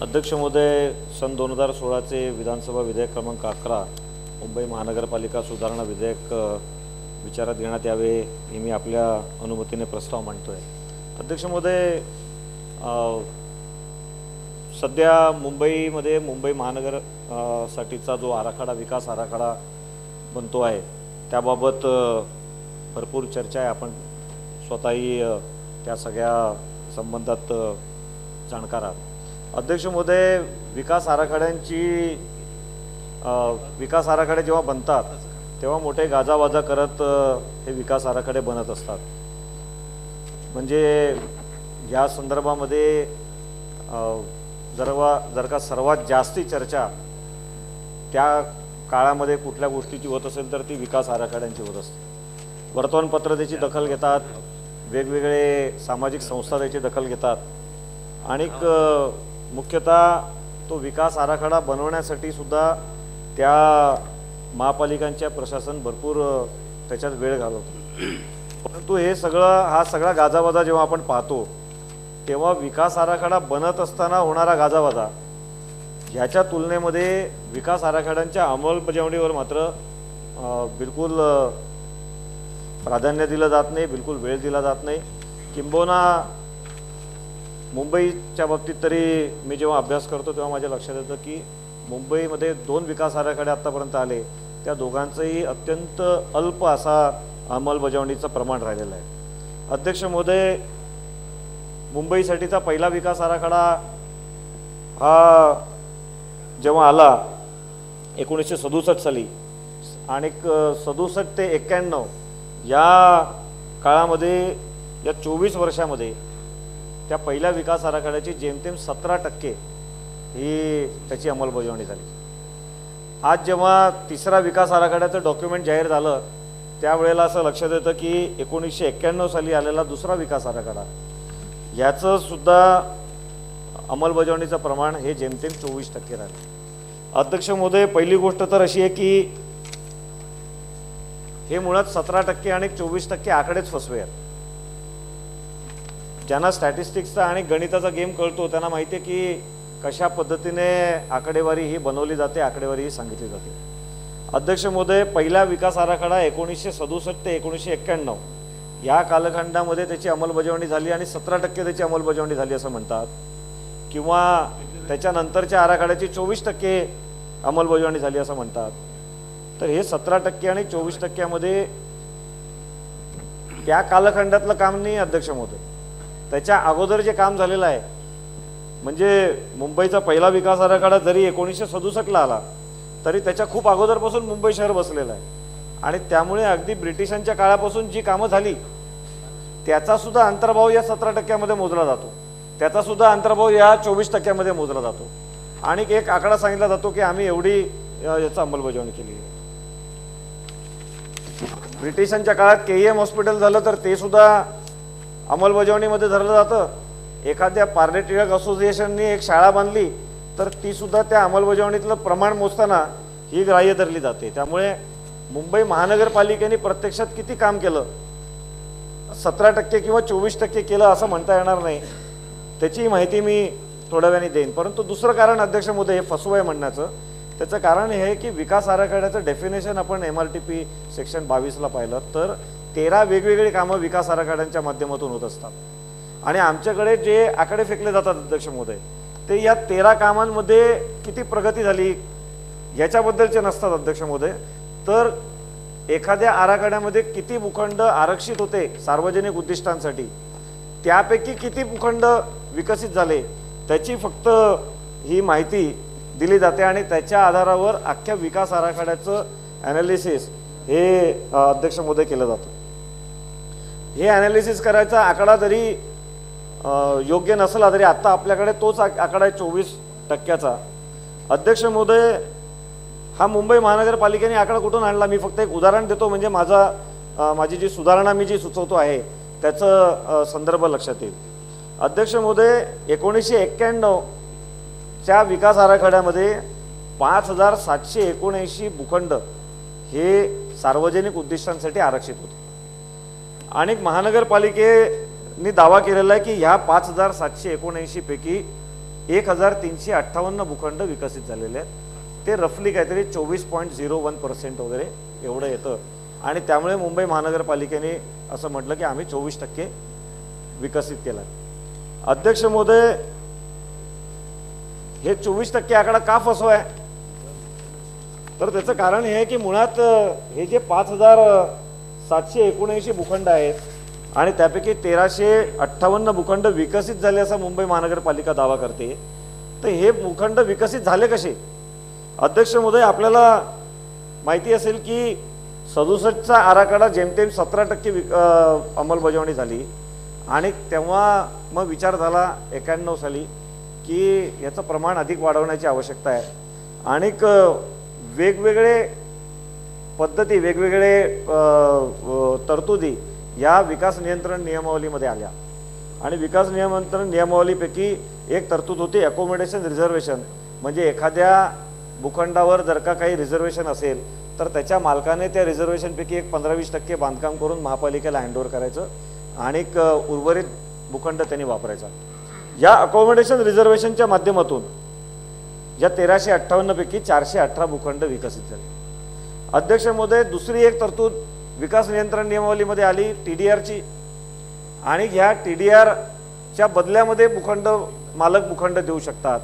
अध्यक्ष महोदय सन दोन हजार सोळाचे विधानसभा विधेयक क्रमांक अकरा मुंबई महानगरपालिका सुधारणा विधेयक विचारात घेण्यात यावे हे मी आपल्या अनुमतीने प्रस्ताव मांडतोय. अध्यक्ष महोदय सध्या मुंबईमध्ये मुंबई महानगर साठीचा जो आराखडा विकास आराखडा बनतो आहे त्याबाबत भरपूर चर्चा आहे. आपण स्वतःही त्या सगळ्या संबंधात जाणकार आहात. अध्यक्ष महोदय विकास आराखड्यांची विकास आराखडे जेव्हा बनतात तेव्हा मोठे गाजावाजा करत हे विकास आराखडे बनत असतात. म्हणजे या संदर्भामध्ये जर वा जर का सर्वात जास्ती चर्चा त्या काळामध्ये कुठल्या गोष्टीची होत असेल तर ती विकास आराखड्यांची होत असते. वर्तमानपत्र त्याची दखल घेतात वेगवेगळे सामाजिक संस्था त्याची दखल घेतात. आणि मुख्यतः तो विकास आराखडा बनवण्यासाठी सुद्धा त्या महापालिकांच्या प्रशासन भरपूर त्याच्यात वेळ घालवतो. परंतु हे सगळं हा सगळा गाजावाजा जेव्हा आपण पाहतो तेव्हा विकास आराखडा बनत असताना होणारा गाजावाजा ह्याच्या तुलनेमध्ये विकास आराखड्यांच्या अंमलबजावणीवर मात्र बिलकुल प्राधान्य दिलं जात नाही बिलकुल वेळ दिला जात नाही. किंबहुना मुंबईच्या बाबतीत तरी मी जेव्हा अभ्यास करतो तेव्हा माझ्या लक्षात येतं की मुंबईमध्ये दोन विकास आराखडे आत्तापर्यंत आले. त्या दोघांचंही अत्यंत अल्प असा अंमलबजावणीचं प्रमाण राहिलेलं आहे. अध्यक्ष महोदय मुंबईसाठीचा पहिला विकास आराखडा हा जेव्हा आला एकोणीसशे सदुसष्ट साली आणि सदुसष्ट ते एक्क्याण्णव या काळामध्ये या चोवीस वर्षामध्ये त्या पहिल्या विकास आराखड्याची जेमतेम सतरा टक्के ही त्याची अंमलबजावणी झाली. आज जेव्हा तिसरा विकास आराखड्याचं डॉक्युमेंट जाहीर झालं त्यावेळेला असं लक्षात येतं की एकोणीसशे एक्क्याण्णव साली आलेला दुसरा विकास आराखडा. याचं सुद्धा अंमलबजावणीचं प्रमाण हे जेमतेम चोवीस टक्के राहिलं. अध्यक्ष महोदय पहिली गोष्ट तर अशी आहे की हे मुळात सतरा टक्के आणि चोवीस टक्के आकडेच फसवे आहेत. ज्यांना स्टॅटिस्टिक्सचा आणि गणिताचा गेम कळतो त्यांना माहिती आहे की कशा पद्धतीने आकडेवारी ही बनवली जाते आकडेवारी ही सांगितली जाते. अध्यक्ष महोदय पहिला विकास आराखडा एकोणीसशे सदुसष्ट ते एकोणीसशे एक्क्याण्णव. या कालखंडामध्ये त्याची अंमलबजावणी झाली आणि सतरा टक्के त्याची अंमलबजावणी झाली असं म्हणतात. किंवा त्याच्यानंतरच्या आराखड्याची चोवीस टक्के अंमलबजावणी झाली असं म्हणतात. तर हे सतरा टक्के आणि चोवीस टक्क्यामध्ये त्या कालखंडातलं काम नाही अध्यक्ष महोदय. त्याच्या अगोदर जे काम झालेलं आहे म्हणजे मुंबईचा पहिला विकास आराखडा जरी एकोणीसशे सदुसष्टला आला तरी त्याच्या खूप अगोदरपासून मुंबई शहर बसलेलं आहे. आणि त्यामुळे अगदी ब्रिटिशांच्या काळापासून जी कामं झाली त्याचा सुद्धा अंतर्भाव या सतरा टक्क्यामध्ये मोजला जातो. त्याचा सुद्धा अंतर्भाव या चोवीस टक्क्यामध्ये मोजला जातो. आणि एक आकडा सांगितला जातो की आम्ही एवढी याचा अंमलबजावणी केली आहे. ब्रिटिशांच्या काळात के ई एम हॉस्पिटल झालं तर ते सुद्धा अंमलबजावणीमध्ये धरलं जातं. एखाद्या पार्ले टिळक असोसिएशनने एक शाळा बांधली तर ती सुद्धा त्या अंमलबजावणीतलं प्रमाण मोजताना ही ग्राह्य धरली जाते. त्यामुळे मुंबई महानगरपालिकेने प्रत्यक्षात किती काम केलं? सतरा टक्के किंवा चोवीस टक्के केलं असं म्हणता येणार नाही. त्याची माहिती मी थोड्या वेळाने देईन. परंतु दुसरं कारण अध्यक्ष मोदी हे फसू आहे म्हणण्याचं. त्याचं कारण हे आहे की विकास आराखड्याचं डेफिनेशन आपण M R T P section बावीसला पाहिलं. तर तेरा वेगवेगळी कामं विकास आराखड्यांच्या माध्यमातून होत असतात. आणि आमच्याकडे जे आकडे फेकले जातात अध्यक्ष महोदय ते या तेरा कामांमध्ये किती प्रगती झाली याच्याबद्दलचे नसतात अध्यक्ष महोदय. तर एखाद्या आराखड्यामध्ये किती भूखंड आरक्षित होते सार्वजनिक उद्दिष्टांसाठी त्यापैकी किती भूखंड विकसित झाले त्याची फक्त ही माहिती दिली जाते आणि त्याच्या आधारावर अख्ख्या विकास आराखड्याचं ॲनालिसिस हे अध्यक्ष महोदय केलं जातं. हे ॲनालिसिस करायचा आकडा जरी योग्य नसला तरी आत्ता आपल्याकडे तोच आकडा आहे चोवीस टक्क्याचा. अध्यक्ष महोदय हा मुंबई महानगरपालिकेने आकडा कुठून आणला? मी फक्त एक उदाहरण देतो म्हणजे माझा माझी जी सुधारणा मी जी सुचवतो आहे त्याचं संदर्भ लक्षात येईल. अध्यक्ष महोदय एकोणीसशे एक्क्याण्णवच्या विकास आराखड्यामध्ये पाच हजार सातशे एकोणऐंशी भूखंड हे सार्वजनिक उद्दिष्टांसाठी आरक्षित होते. आणि महानगरपालिकेने दावा केलेला आहे की ह्या पाच हजार सातशे एकोणऐंशी पैकी एक हजार तीनशे अठ्ठावन्न भूखंड विकसित झालेले आहेत. ते रफली काहीतरी चोवीस पॉईंट झिरो वन पर्सेंट वगैरे एवढं येतं. आणि त्यामुळे मुंबई महानगरपालिकेने असं म्हटलं की आम्ही चोवीस टक्के विकसित केला अध्यक्ष महोदय हे चोवीस टक्के आकडा का फसवाय तर त्याचं कारण हे आहे की मुळात हे जे पाच हजार सातशे एकोणऐंशी भूखंड आहेत आणि त्यापैकी तेराशे अठ्ठावन्न भूखंड विकसित झाले असा मुंबई महानगरपालिका दावा करते. तर हे भूखंड विकसित झाले कसे? अध्यक्ष महोदय आपल्याला माहिती असेल की सदुसष्टचा आराखडा जेमतेम सतरा टक्के विक अंमलबजावणी झाली आणि तेव्हा मग विचार झाला एक्याण्णव साली की याचं प्रमाण अधिक वाढवण्याची आवश्यकता आहे. आणि वेगवेगळे पद्धती वेगवेगळे तरतुदी या विकास नियंत्रण नियमावलीमध्ये आल्या. आणि विकास नियंत्रण नियमावलीपैकी एक तरतूद होती अकोमोडेशन रिझर्वेशन म्हणजे एखाद्या भूखंडावर जर का काही रिझर्वेशन असेल तर त्याच्या मालकाने त्या रिझर्वेशनपैकी एक पंधरा वीस टक्के बांधकाम करून महापालिकेला हँडओव्हर करायचं आणि उर्वरित भूखंड त्यांनी वापरायचा. या अकोमोडेशन रिझर्वेशनच्या माध्यमातून या तेराशे अठ्ठावन्नपैकी चारशे अठरा भूखंड विकसित झाले. अध्यक्ष महोदय दुसरी एक तरतूद विकास नियंत्रण नियमावलीमध्ये आली टी डी आरची आणि ह्या टी डी आरच्या बदल्यामध्ये भूखंड मालक भूखंड देऊ शकतात.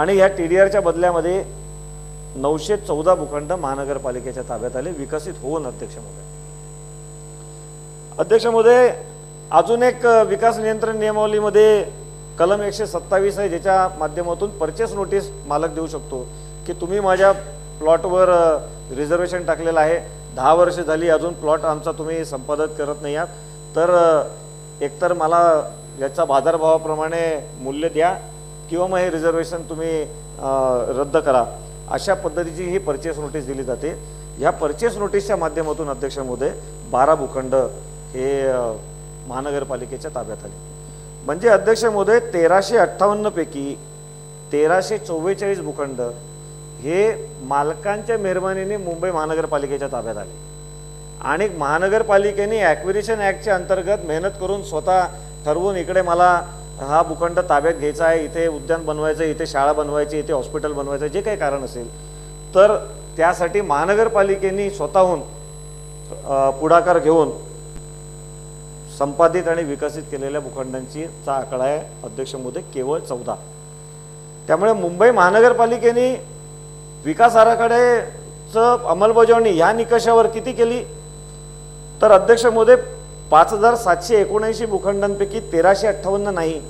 आणि ह्या टी डी आरच्या बदल्यामध्ये नऊशे चौदा भूखंड महानगरपालिकेच्या ताब्यात आले विकसित होऊन अध्यक्ष महोदय. अध्यक्ष महोदय अजून एक विकास नियंत्रण नियमावलीमध्ये कलम एकशे सत्तावीस आहे ज्याच्या माध्यमातून परचेस नोटीस मालक देऊ शकतो की तुम्ही माझ्या प्लॉटवर रिझर्वेशन टाकलेलं आहे. दहा वर्ष झाली अजून प्लॉट आमचा तुम्ही संपादित करत नाही आहात. तर एकतर मला याचा बाजारभावाप्रमाणे मूल्य द्या किंवा मग हे रिझर्वेशन तुम्ही रद्द करा. अशा पद्धतीची ही परचेस नोटीस दिली जाते. ह्या परचेस नोटीसच्या माध्यमातून अध्यक्ष महोदय बारा भूखंड हे महानगरपालिकेच्या ताब्यात आले. म्हणजे अध्यक्ष महोदय तेराशे अठ्ठावन्नपैकी तेराशे चव्वेचाळीस भूखंड हे मालकांच्या मेहरबानीने मुंबई महानगरपालिकेच्या ताब्यात आले. आणि महानगरपालिकेने ॲक्विरेशन ॲक्टच्या अंतर्गत मेहनत करून स्वतः ठरवून इकडे मला हा भूखंड ताब्यात घ्यायचा आहे इथे उद्यान बनवायचं इथे शाळा बनवायची इथे हॉस्पिटल बनवायचं जे काही कारण असेल तर त्यासाठी महानगरपालिकेने स्वतःहून पुढाकार घेऊन संपादित आणि विकसित केलेल्या भूखंडांची चा आकडा आहे. अध्यक्ष मोदी केवळ चौदा. त्यामुळे मुंबई महानगरपालिकेने विकास आराखड्याचं अंमलबजावणी या निकषावर किती केली? तर अध्यक्ष मोदी पाच हजार सातशे एकोणऐंशी भूखंडांपैकी तेराशे अठ्ठावन्न नाही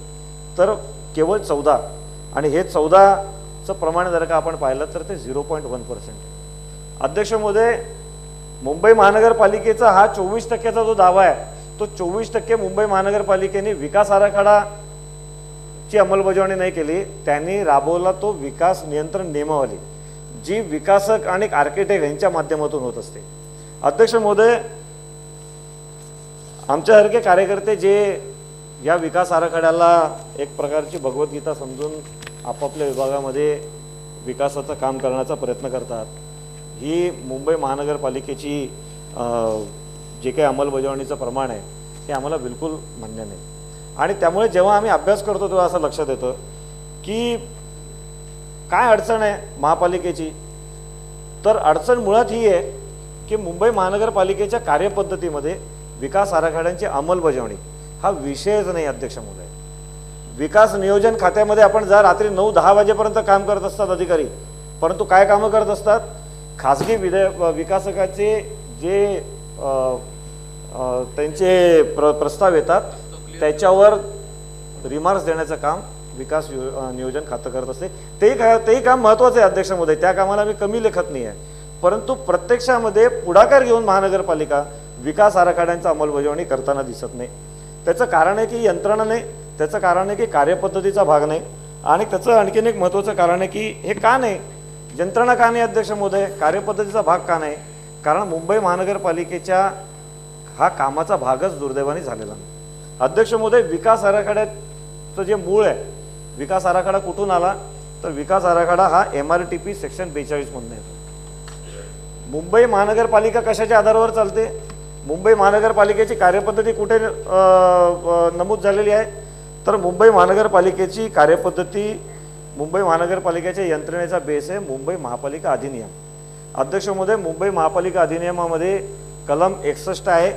तर केवळ चौदा. आणि हे चौदाचं प्रमाण जर का आपण पाहिलं तर ते झिरो पॉईंट वन पर्सेंट अध्यक्ष मोदे मुंबई महानगरपालिकेचा हा चोवीस टक्क्याचा जो दावा आहे तो चोवीस टक्के मुंबई महानगरपालिकेने विकास आराखडाची अंमलबजावणी नाही केली. त्यांनी राबवला तो विकास नियंत्रण नियमावली. जी विकासक आणि आर्किटेक्ट यांच्या माध्यमातून होत असते. अध्यक्ष महोदय आमच्यासारखे कार्यकर्ते जे या विकास आराखड्याला एक प्रकारची भगवद्गीता समजून आपापल्या विभागामध्ये विकासाचं काम करण्याचा प्रयत्न करतात. ही मुंबई महानगरपालिकेची जे काही अंमलबजावणीचं प्रमाण आहे हे आम्हाला बिलकुल मान्य नाही. आणि त्यामुळे जेव्हा आम्ही अभ्यास करतो तेव्हा असं लक्षात येतं की काय अडचण आहे महापालिकेची? तर अडचण मुळात ही आहे की मुंबई महानगरपालिकेच्या कार्यपद्धतीमध्ये विकास आराखड्यांची अंमलबजावणी हा विषयच नाही अध्यक्ष मुलं विकास नियोजन खात्यामध्ये आपण जा रात्री नऊ दहा वाजेपर्यंत काम करत असतात अधिकारी परंतु काय कामं करत असतात? खाजगी विधे विकासकाचे जे त्यांचे प्र प्रस्ताव येतात त्याच्यावर रिमार्क्स देण्याचं काम विकास यो नियोजन खातं करत असते. तेही का तेही काम महत्त्वाचं आहे अध्यक्ष त्या कामाला मी कमी लेखत नाही आहे. परंतु प्रत्यक्षामध्ये पुढाकार घेऊन महानगरपालिका विकास आराखड्यांचा अंमलबजावणी करताना दिसत नाही. त्याचं कारण आहे की यंत्रणा नाही. त्याचं कारण आहे की कार्यपद्धतीचा भाग नाही. आणि त्याचं आणखीन एक महत्त्वाचं कारण आहे की हे का नाही? यंत्रणा का नाही अध्यक्ष महोदय? कार्यपद्धतीचा भाग का नाही? कारण मुंबई महानगरपालिकेच्या हा कामाचा भागच दुर्दैवाने झालेला नाही. अध्यक्ष महोदय विकास आराखड्याचं जे मूळ आहे विकास आराखडा कुठून आला? तर विकास आराखडा हा M R T P section बेचाळीसमधून येतो. मुंबई महानगरपालिका कशाच्या आधारावर चालते? मुंबई महानगरपालिकेची कार्यपद्धती कुठे नमूद झालेली आहे? तर मुंबई महानगरपालिकेची कार्यपद्धती मुंबई महानगरपालिकेच्या यंत्रणेचा बेस आहे मुंबई महापालिका अधिनियम. अध्यक्ष महोदय मुंबई महापालिका अधिनियमामध्ये कलम एकसष्ट आहे.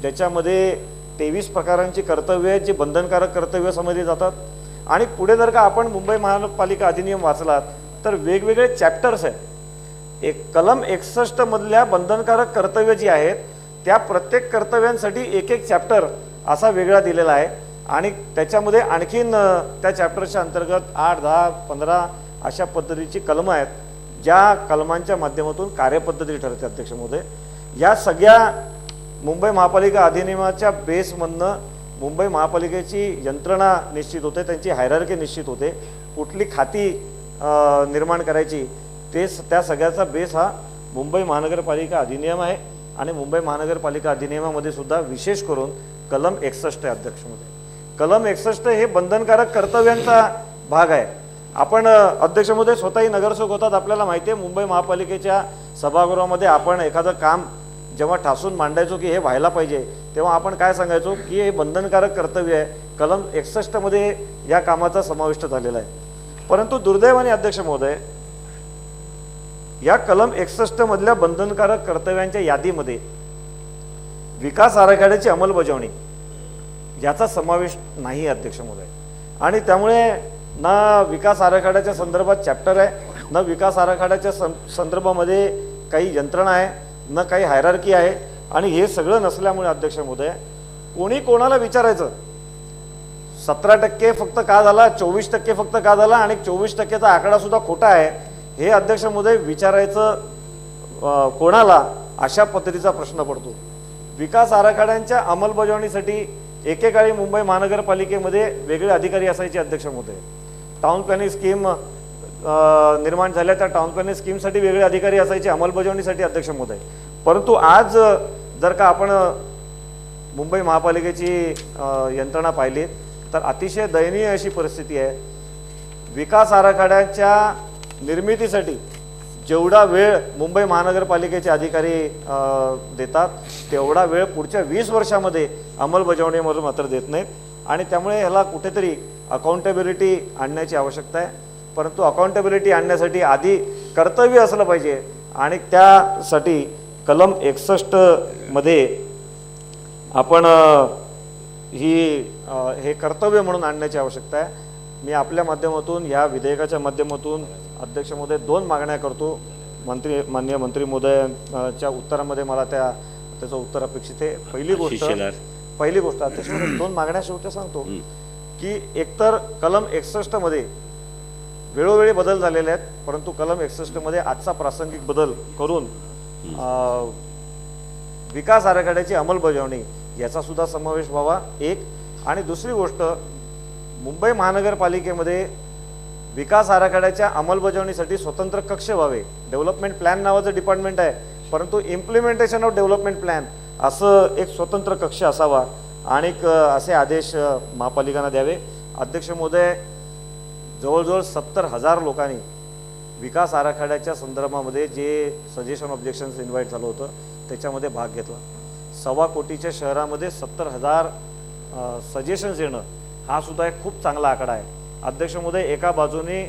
ज्याच्यामध्ये तेवीस प्रकारांची कर्तव्य आहेत जी बंधनकारक कर्तव्य समजली जातात. आणि पुढे जर का आपण मुंबई महानगरपालिका अधिनियम वाचलात तर वेगवेगळे चॅप्टर्स आहेत. एक कलम एकसष्टमधल्या बंधनकारक कर्तव्य जी आहेत त्या प्रत्येक कर्तव्यांसाठी एक एक चॅप्टर असा वेगळा दिलेला आहे. आणि त्याच्यामध्ये आणखीन त्या चॅप्टरच्या अंतर्गत आठ दहा पंधरा अशा पद्धतीची कलमं आहेत ज्या कलमांच्या माध्यमातून कार्यपद्धती ठरते अध्यक्ष महोदय. या सगळ्या मुंबई महापालिका अधिनियमाच्या बेसमधनं मुंबई महापालिकेची यंत्रणा निश्चित होते त्यांची हायरार्की निश्चित होते. कुठली खाती निर्माण करायची ते त्या सगळ्याचा बेस हा मुंबई महानगरपालिका अधिनियम आहे आणि मुंबई महानगरपालिका अधिनियमामध्ये सुद्धा विशेष करून कलम एकसष्ट आहे अध्यक्षमध्ये. कलम एकसष्ट हे बंधनकारक कर्तव्यांचा भाग आहे. आपण अध्यक्षमध्ये स्वतःही नगरसेवक होतात आपल्याला माहिती आहे मुंबई महापालिकेच्या सभागृहामध्ये आपण एखादं काम जेव्हा ठासून मांडायचो की हे व्हायला पाहिजे तेव्हा आपण काय सांगायचो की हे बंधनकारक कर्तव्य आहे. कलम एकसष्टमध्ये या कामाचा समाविष्ट झालेला आहे. परंतु दुर्दैवाने अध्यक्ष महोदय या कलम एकसष्टमधल्या बंधनकारक कर्तव्यांच्या यादीमध्ये विकास आराखड्याची अंमलबजावणी याचा समावेश नाही अध्यक्ष महोदय. आणि त्यामुळे ना विकास आराखड्याच्या संदर्भात चॅप्टर आहे ना विकास आराखड्याच्या सं संदर्भामध्ये काही यंत्रणा आहे न काही हायरार्की आहे आणि हे सगळं नसल्यामुळे अध्यक्ष महोदय कोणी कोणाला विचारायचं? सतरा टक्के फक्त का झाला? चोवीस टक्के फक्त का झाला? आणि चोवीस टक्केचा आकडा सुद्धा खोटा आहे. हे अध्यक्ष महोदय विचारायचं कोणाला? अशा पद्धतीचा प्रश्न पडतो. विकास आराखड्यांच्या अंमलबजावणीसाठी एकेकाळी मुंबई महानगरपालिकेमध्ये वेगळे अधिकारी असायचे अध्यक्ष महोदय. टाउन प्लॅनिंग स्कीम निर्माण झाल्या त्या टाउन प्लॅनिंग स्कीमसाठी वेगळे अधिकारी असायचे अंमलबजावणीसाठी अध्यक्ष महोदय. परंतु आज जर का आपण मुंबई महापालिकेची यंत्रणा पाहिली तर अतिशय दयनीय अशी परिस्थिती आहे. विकास आराखड्याच्या निर्मितीसाठी जेवढा वेळ मुंबई महानगरपालिकेचे अधिकारी देतात तेवढा वेळ पुढच्या वीस वर्षामध्ये अंमलबजावणीमधून मात्र देत नाहीत. आणि त्यामुळे ह्याला कुठेतरी अकाउंटेबिलिटी आणण्याची आवश्यकता आहे. परंतु अकाउंटेबिलिटी आणण्यासाठी आधी कर्तव्य असलं पाहिजे. आणि त्यासाठी कलम एकसष्टमध्ये आपण अ, ही हे कर्तव्य म्हणून आणण्याची आवश्यकता आहे. मी आपल्या माध्यमातून या विधेयकाच्या माध्यमातून अध्यक्ष महोदय दोन मागण्या करतो. मंत्री माननीय मंत्री महोदयांच्या उत्तरामध्ये मला त्या त्याचं उत्तर अपेक्षित आहे. पहिली गोष्ट. पहिली गोष्ट अध्यक्ष महोदय, दोन मागण्या शेवटी सांगतो. की एकतर कलम एकसष्टमध्ये वेळोवेळी बदल झालेले आहेत परंतु कलम एकसष्टमध्ये आजचा प्रासंगिक बदल करून विकास आराखड्याची अंमलबजावणी याचा सुद्धा समावेश व्हावा एक. आणि दुसरी गोष्ट मुंबई महानगरपालिकेमध्ये विकास आराखड्याच्या अंमलबजावणीसाठी स्वतंत्र कक्ष व्हावे. डेव्हलपमेंट प्लॅन नावाचं डिपार्टमेंट आहे परंतु इम्प्लिमेंटेशन ऑफ डेव्हलपमेंट प्लॅन असं एक स्वतंत्र कक्ष असावा. आणि असे आदेश महापालिकांना द्यावे. अध्यक्ष महोदय जवळजवळ सत्तर हजार लोकांनी विकास आराखड्याच्या संदर्भामध्ये जे सजेशन ऑब्जेक्शन्स इन्व्हाइट झालं होतं त्याच्यामध्ये भाग घेतला. सव्वा कोटीच्या शहरामध्ये सत्तर हजार सजेशन्स येणं हा सुद्धा एक खूप चांगला आकडा आहे. अध्यक्ष महोदय एका बाजूने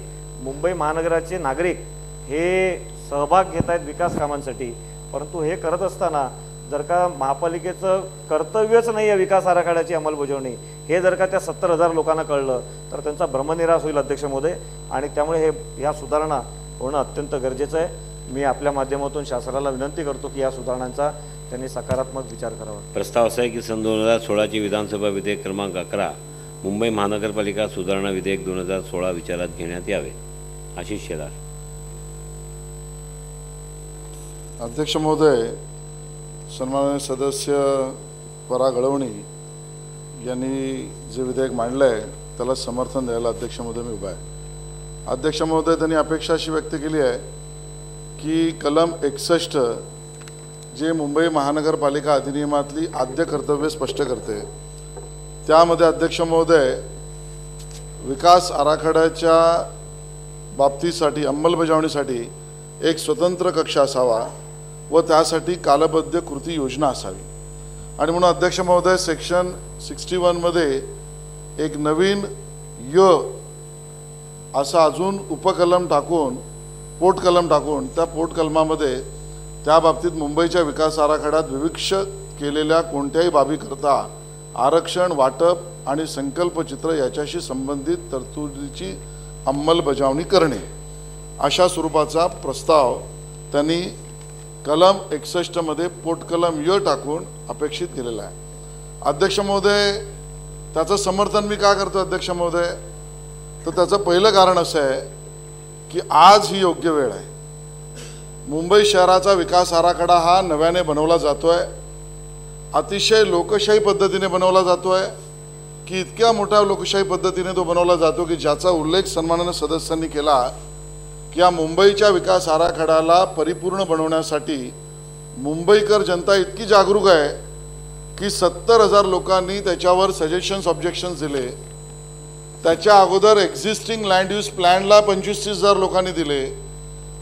मुंबई महानगराचे नागरिक हे सहभाग घेत आहेत विकास कामांसाठी परंतु हे करत असताना जर का महापालिकेचं कर्तव्यच नाही आहे विकास आराखड्याची अंमलबजावणी हे जर का त्या सत्तर हजार लोकांना कळलं तर त्यांचा भ्रमनिराश होईल अध्यक्ष महोदय. आणि त्यामुळे हे ह्या सुधारणा होणं अत्यंत गरजेचं आहे. मी आपल्या माध्यमातून शासनाला विनंती करतो की या सुधारणांचा त्यांनी सकारात्मक विचार करावा. प्रस्ताव असा आहे की सन दोन हजार सोळाचे विधानसभा विधेयक क्रमांक अकरा मुंबई महानगरपालिका सुधारणा विधेयक दोन हजार सोळा विचारात घेण्यात यावे आशिष शेलार. अध्यक्ष महोदय सन्माननीय सदस्य परा गळवणी यांनी जे विधेयक मांडलं आहे त्याला समर्थन द्यायला अध्यक्ष महोदय मी उभा आहे. अध्यक्ष महोदय त्यांनी अपेक्षा अशी व्यक्त केली आहे की कलम एकसष्ट जे मुंबई महानगरपालिका अधिनियमातली आद्य कर्तव्य स्पष्ट करते त्यामध्ये अध्यक्ष महोदय विकास आराखड्याच्या बाबतीसाठी अंमलबजावणीसाठी एक स्वतंत्र कक्ष असावा व त्यासाठी कालबद्ध कृती योजना असावी. आणि म्हणून अध्यक्ष महोदय सेक्शन सिक्स्टी वनमध्ये एक नवीन य असा अजून उपकलम टाकून पोटकलम टाकून त्या पोटकलमामध्ये त्या बाबतीत मुंबईच्या विकास आराखड्यात विविक्ष केलेल्या कोणत्याही बाबीकरता आरक्षण वाटप आणि संकल्पचित्र याच्याशी संबंधित तरतुदीची अंमलबजावणी करणे. अशा स्वरूपाचा प्रस्ताव त्यांनी कलम एकसष्टमध्ये पोटकलम य टाकून अपेक्षित केलेला आहे. अध्यक्ष महोदय त्याचं समर्थन मी का करतो अध्यक्ष महोदय? तर त्याचं पहिलं कारण असं आहे की आज ही योग्य वेळ आहे. मुंबई शहराचा विकास आराखडा हा नव्याने बनवला जातो आहे अतिशय लोकशाही पद्धतीने बनवला जातो आहे की इतक्या मोठ्या लोकशाही पद्धतीने तो बनवला जातो की ज्याचा उल्लेख सन्मानानं सदस्यांनी केला की या मुंबईच्या विकास आराखड्याला परिपूर्ण बनवण्यासाठी मुंबईकर जनता इतकी जागरूक आहे की सत्तर हजार लोकांनी त्याच्यावर सजेशन्स ऑब्जेक्शन्स दिले. त्याच्या अगोदर एक्झिस्टिंग लँड यूज प्लॅनला पंचवीस तीस हजार लोकांनी दिले.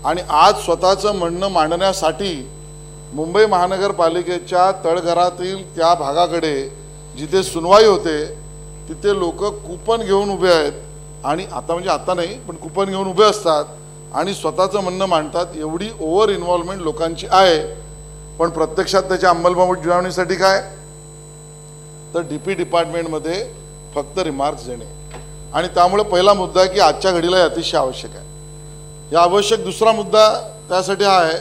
आणि आज स्वतःचं म्हणणं मांडण्यासाठी मुंबई महानगरपालिकेच्या तळघरातील त्या भागाकडे जिथे सुनवाई होते तिथे लोक कुपन घेऊन उभे आहेत. आणि आता म्हणजे आता नाही पण कुपन घेऊन उभे असतात. आणि स्वतःचं म्हणणं मांडतात एवढी ओव्हर इन्व्हॉल्वमेंट लोकांची आहे. पण प्रत्यक्षात त्याच्या अंमलबजावणीसाठी काय? तर डी पी डिपार्टमेंटमध्ये फक्त रिमार्क्स देणे. आणि त्यामुळे पहिला मुद्दा आहे की आजच्या घडीला हे अतिशय आवश्यक आहे. या आवश्यक दुसरा मुद्दा त्यासाठी हा आहे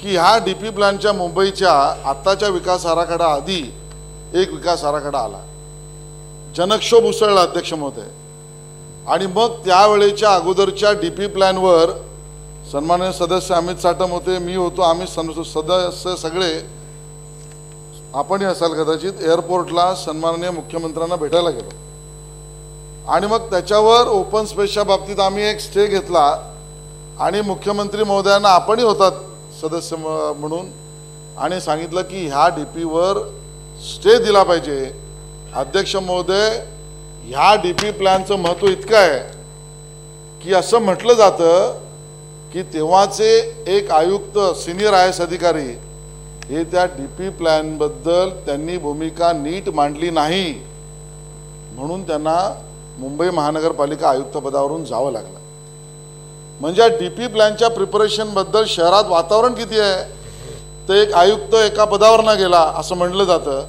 की ह्या डी पी प्लॅनच्या मुंबईच्या आत्ताच्या विकास आराखडा आधी एक विकास आराखडा आला. जनक्षोभ उसळला अध्यक्ष महोदय. आणि मग त्यावेळेच्या अगोदरच्या डी पी प्लॅनवर सन्माननीय सदस्य अमित साटम होते मी होतो आम्ही सन सदस्य सगळे आपणही असाल कदाचित एअरपोर्टला सन्माननीय मुख्यमंत्र्यांना भेटायला गेलो. आणि मग त्याच्यावर ओपन स्पेसच्या बाबतीत आम्ही एक स्टे घेतला आणि मुख्यमंत्री महोदयांना आपणही होतात सदस्य म्हणून आणि सांगितलं की ह्या डी पीवर स्टे दिला पाहिजे. अध्यक्ष महोदय ह्या डी पी प्लॅनचं महत्त्व इतकं आहे की असं म्हटलं जातं की तेव्हाचे एक आयुक्त सिनियर आय एस अधिकारी हे त्या डी पी प्लॅनबद्दल त्यांनी भूमिका नीट मांडली नाही म्हणून त्यांना मुंबई महानगरपालिका आयुक्तपदावरून जावं लागलं. म्हणजे डी पी प्लॅनच्या प्रिपरेशनबद्दल शहरात वातावरण किती आहे? तर एक आयुक्त एका पदावर गेला असं म्हटलं जातं.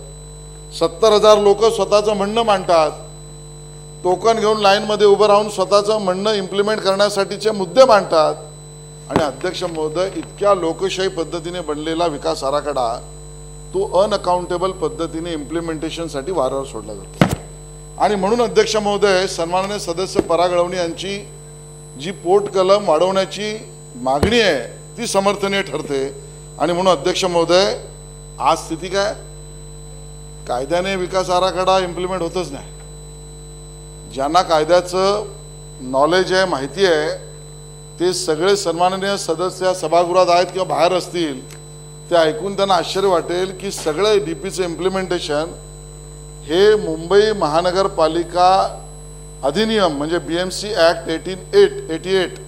सत्तर हजार लोक स्वतःचं म्हणणं मांडतात. टोकन घेऊन लाईनमध्ये उभं राहून स्वतःचं म्हणणं इम्प्लिमेंट करण्यासाठीचे मुद्दे मांडतात. आणि अध्यक्ष महोदय इतक्या लोकशाही पद्धतीने बनलेला विकास आराखडा तो अनअकाउंटेबल पद्धतीने इम्प्लिमेंटेशनसाठी वारंवार सोडला जातो. आणि म्हणून अध्यक्ष महोदय सन्माननीय सदस्य परागळवणी यांची जी पोट कलम वाढवण्याची मागणी आहे ती समर्थनीय ठरते. आणि म्हणून अध्यक्ष महोदय आज स्थिती काय? कायद्याने विकास आराखडा इम्प्लिमेंट होतच नाही. ज्यांना कायद्याचं नॉलेज आहे माहिती आहे ते सगळे सन्माननीय सदस्य सभागृहात आहेत किंवा बाहेर असतील ते ऐकून त्यांना आश्चर्य वाटेल की सगळं डी पीचं इम्प्लिमेंटेशन हे मुंबई महानगरपालिका अधिनियम म्हणजे B M C act eighteen eight eighty eight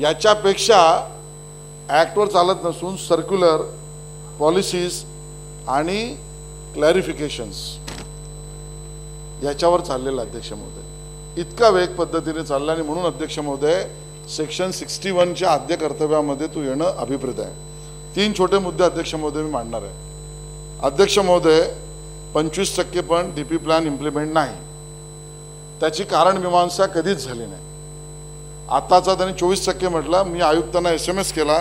याच्यापेक्षा ॲक्टवर चालत नसून सर्क्युलर पॉलिसीज आणि क्लॅरिफिकेशन्स याच्यावर चाललेला अध्यक्ष महोदय. इतका वेग पद्धतीने चालला आणि म्हणून अध्यक्ष महोदय सेक्शन सिक्स्टी वनच्या आद्य कर्तव्यामध्ये तू येणं अभिप्रेत आहे. तीन छोटे मुद्दे अध्यक्ष महोदय मी मांडणार आहे. अध्यक्ष महोदय पंचवीस टक्के पण डी पी प्लॅन इम्प्लिमेंट नाही. त्याची कारण मीमांसा कधीच झाली नाही. आताचा त्यांनी चोवीस टक्के म्हटला मी आयुक्तांना एस एम एस केला.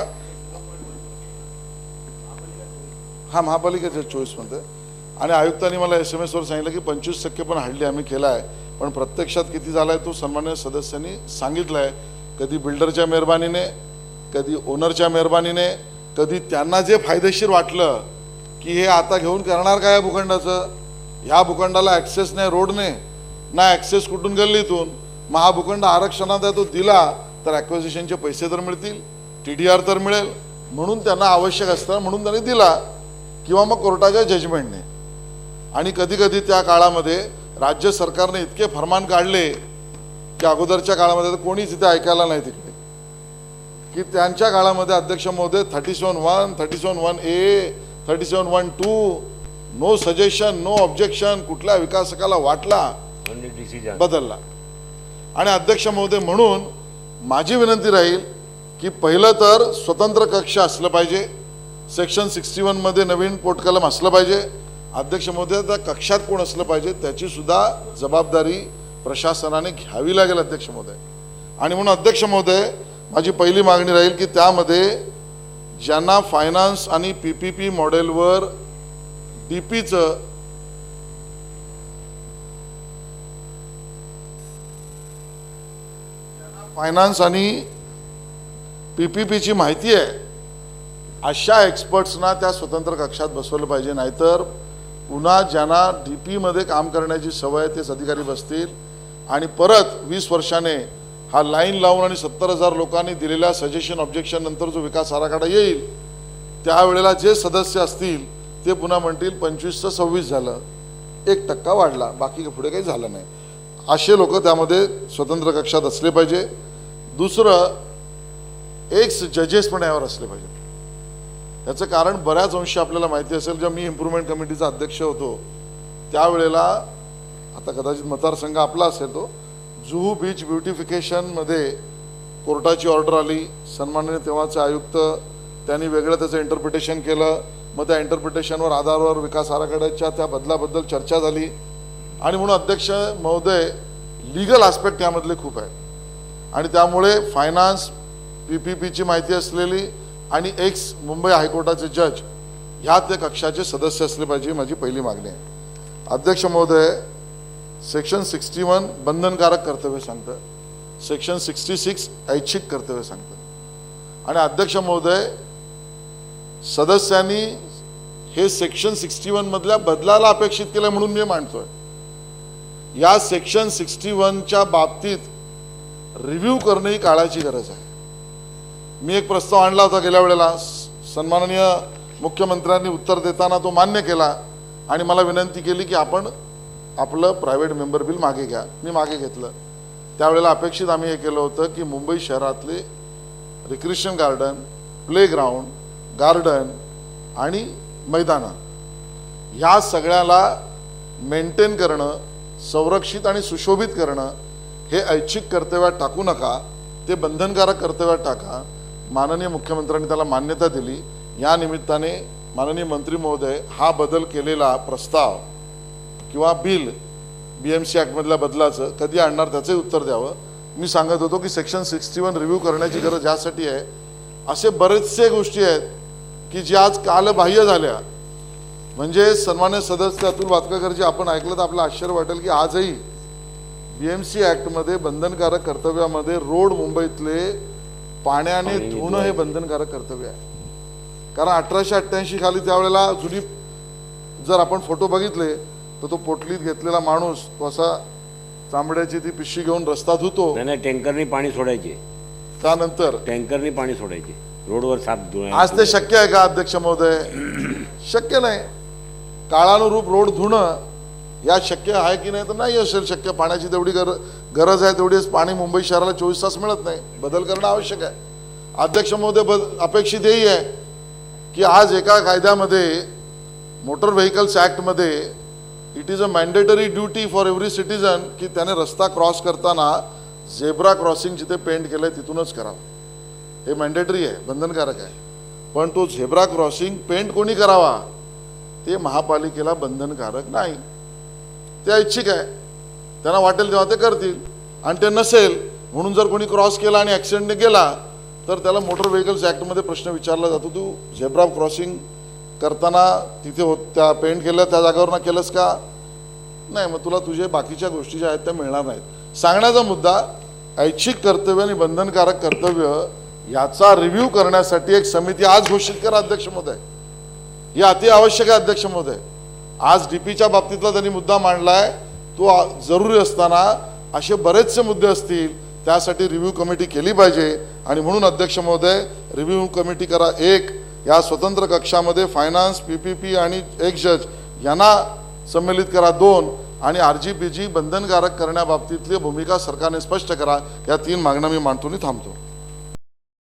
हा महापालिकेच्या चोवीस आणि आयुक्तांनी मला एस एम एसवर सांगितलं की पंचवीस टक्के पण हाडली आम्ही केला आहे. पण प्रत्यक्षात किती झाला आहे तो सन्मान्य सदस्यांनी सांगितलं आहे कधी बिल्डरच्या मेहरबानीने कधी ओनरच्या मेहरबानीने कधी त्यांना जे फायदेशीर वाटलं की हे आता घेऊन करणार काय या भूखंडाचं? ह्या भूखंडाला ॲक्सेस नाही रोडने ना ॲक्सेस कुठून गल्लीतून मग हा भूखंड आरक्षणात आहे तो दिला तर ॲक्विजिशनचे पैसे तर मिळतील टी डी आर तर मिळेल. म्हणून त्यांना आवश्यक असतं म्हणून त्यांनी दिला. किंवा मग कोर्टाच्या जजमेंटने आणि कधी कधी त्या काळामध्ये राज्य सरकारने इतके फरमान काढले की अगोदरच्या काळामध्ये तर कोणीच इथे ऐकायला नाही तिकडे. की त्यांच्या काळामध्ये अध्यक्ष महोदय thirty seven one thirty seven one A thirty seven one two no suggestion no objection कुठल्या विकासकाला वाटला बदलला. आणि अध्यक्ष महोदय म्हणून माझी विनंती राहील की पहिलं तर स्वतंत्र कक्ष असलं पाहिजे. सेक्शन सिक्स्टी मध्ये नवीन पोटकलम असलं पाहिजे. अध्यक्ष महोदय त्या कक्षात कोण असलं पाहिजे त्याची सुद्धा जबाबदारी प्रशासनाने घ्यावी लागेल अध्यक्ष महोदय. आणि म्हणून अध्यक्ष महोदय माझी पहिली मागणी राहील की त्यामध्ये ज्यांना फायनान्स आणि पी पी पी मॉडेलवर डी पीचं फायनान्स आणि पी पी पीची माहिती आहे अशा एक्सपर्ट्सना त्या स्वतंत्र कक्षात बसवलं पाहिजे नाहीतर पुन्हा ज्यांना डी पीमध्ये काम करण्याची सवय तेच अधिकारी बसतील. आणि परत वीस वर्षाने हा लाईन लावून आणि सत्तर हजार लोकांनी दिलेल्या सजेशन ऑब्जेक्शन नंतर जो विकास आराखडा येईल त्यावेळेला जे सदस्य असतील ते पुन्हा म्हणतील पंचवीसचं सव्वीस झालं. एक टक्का वाढला. बाकी पुढे काही झालं नाही. असे लोक त्यामध्ये स्वतंत्र कक्षात असले पाहिजे. दुसरं एक्स जजेस पण यावर असले पाहिजे. याचं कारण बऱ्याच अंशी आपल्याला माहिती असेल जेव्हा मी इम्प्रुव्हमेंट कमिटीचा अध्यक्ष होतो त्यावेळेला आता कदाचित मतदारसंघ आपला असेल तो जुहू बीच ब्युटिफिकेशनमध्ये कोर्टाची ऑर्डर आली. सन्माननीय तेव्हाचे आयुक्त त्यांनी वेगळं त्याचं इंटरप्रिटेशन केलं. मग त्या इंटरप्रिटेशनवर आधारावर विकास आराखड्याच्या त्या बदलाबद्दल चर्चा झाली. आणि म्हणून अध्यक्ष महोदय लिगल आस्पेक्ट त्यामधले खूप आहेत. आणि त्यामुळे फायनान्स पी पी पीची माहिती असलेली आणि एक्स मुंबई हायकोर्टाचे जज ह्या त्या कक्षाचे सदस्य असले पाहिजे माझी पहिली मागणी आहे. अध्यक्ष महोदय सेक्शन सिक्स्टी वन बंधनकारक कर्तव्य सांगतं. सेक्शन सिक्स्टी सिक्स ऐच्छिक कर्तव्य सांगतं. आणि अध्यक्ष महोदय सदस्यांनी हे सेक्शन सिक्स्टी वन मधल्या बदलाला अपेक्षित केलं म्हणून मी मांडतोय. या सेक्शन सिक्स्टी वनच्या बाबतीत रिव्ह्यू करणे ही काळाची गरज आहे. मी एक प्रस्ताव आणला होता गेल्या वेळेला. स- सन्माननीय मुख्यमंत्र्यांनी उत्तर देताना तो मान्य केला आणि मला विनंती केली की आपण आपलं प्रायव्हेट मेंबर बिल मागे घ्या. मी मागे घेतलं. त्यावेळेला अपेक्षित आम्ही हे केलं होतं की मुंबई शहरातले रिक्रिएशन गार्डन प्लेग्राऊंड गार्डन आणि मैदानं ह्या सगळ्याला मेंटेन करणं संरक्षित आणि सुशोभित करणं हे ऐच्छिक कर्तव्यात टाकू नका. ते बंधनकारक कर्तव्यात टाका. माननीय मुख्यमंत्र्यांनी त्याला मान्यता दिली. या निमित्ताने माननीय मंत्री महोदय हा बदल केलेला प्रस्ताव किंवा बिल बी एम सी ॲक्टमधल्या बदलाचं कधी आणणार त्याचंही उत्तर द्यावं. मी सांगत होतो की सेक्शन सिक्स्टी वन रिव्ह्यू करण्याची गरज ह्यासाठी आहे. असे बरेचसे गोष्टी आहेत की जे आज कालबाह्य झाल्या. म्हणजे सन्मान्य सदस्य अतुल वातकाकरजी आपण ऐकलं तर आपलं आश्चर्य वाटेल की आजही बी एम सी ॲक्टमध्ये बंधनकारक कर्तव्यामध्ये रोड मुंबईतले पाण्याने पाणी धुणं हे बंधनकारक कर्तव्य आहे. कारण अठराशे अठ्ठ्याऐंशी खाली त्यावेळेला जुनी जर आपण फोटो बघितले तर तो पोटलीत घेतलेला माणूस तो असा चांबड्याची ती पिशवी घेऊन रस्ता धुतो. नाही टँकरनी पाणी सोडायचे. त्यानंतर टँकरनी पाणी सोडायचे. रोडवर साफ धुणे आज ते शक्य आहे का अध्यक्ष महोदय? शक्य नाही. काळानुरूप रोड धुणं या शक्य आहे की नाही तर नाही असेल शक्य. पाण्याची तेवढी गर गरज आहे तेवढीच. पाणी मुंबई शहराला चोवीस तास मिळत नाही. बदल करणं आवश्यक आहे. अध्यक्ष महोदय बद अपेक्षित हेही आहे की आज एका कायद्यामध्ये motor vehicles ॲक्टमध्ये it is a mandatory duty for every citizen की त्याने रस्ता क्रॉस करताना झेब्रा क्रॉसिंग जिथे पेंट केलं तिथूनच करावं. हे मॅन्डेटरी आहे बंधनकारक आहे. पण तो झेब्रा क्रॉसिंग पेंट कोणी करावा? ते महापालिकेला बंधनकारक नाही. ते ऐच्छिक आहे. त्यांना वाटेल तेव्हा ते करतील. आणि ते नसेल म्हणून जर कोणी क्रॉस केला आणि ॲक्सिडेंटने गेला तर त्याला मोटर व्हेकल्स ॲक्टमध्ये प्रश्न विचारला जातो तू झेब्रा क्रॉसिंग करताना तिथे हो त्या पेंट केलं त्या जागेवर ना केलंस का? नाही मग तुला तुझे बाकीच्या गोष्टी ज्या आहेत त्या मिळणार नाहीत. सांगण्याचा मुद्दा ऐच्छिक कर्तव्य आणि बंधनकारक कर्तव्य याचा रिव्ह्यू करण्यासाठी एक समिती आज घोषित करा अध्यक्ष महोदय ही अति आवश्यक आहे अध्यक्ष महोदय आज डी पीच्या बाबतीतला त्यांनी मुद्दा मांडलाय. तो जरुरी असताना असे बरेचसे मुद्दे असतील त्यासाठी रिव्ह्यू कमिटी केली पाहिजे. आणि म्हणून अध्यक्ष महोदय रिव्ह्यू कमिटी करा एक. या स्वतंत्र कक्षामध्ये फायनान्स पी पी पी आणि एक जज यांना संमेलित करा दोन. आणि आर जी बी जी बंधनकारक करण्याबाबतीतली भूमिका सरकारने स्पष्ट करा. या तीन मागण्या मी मांडतो आणि थांबतो.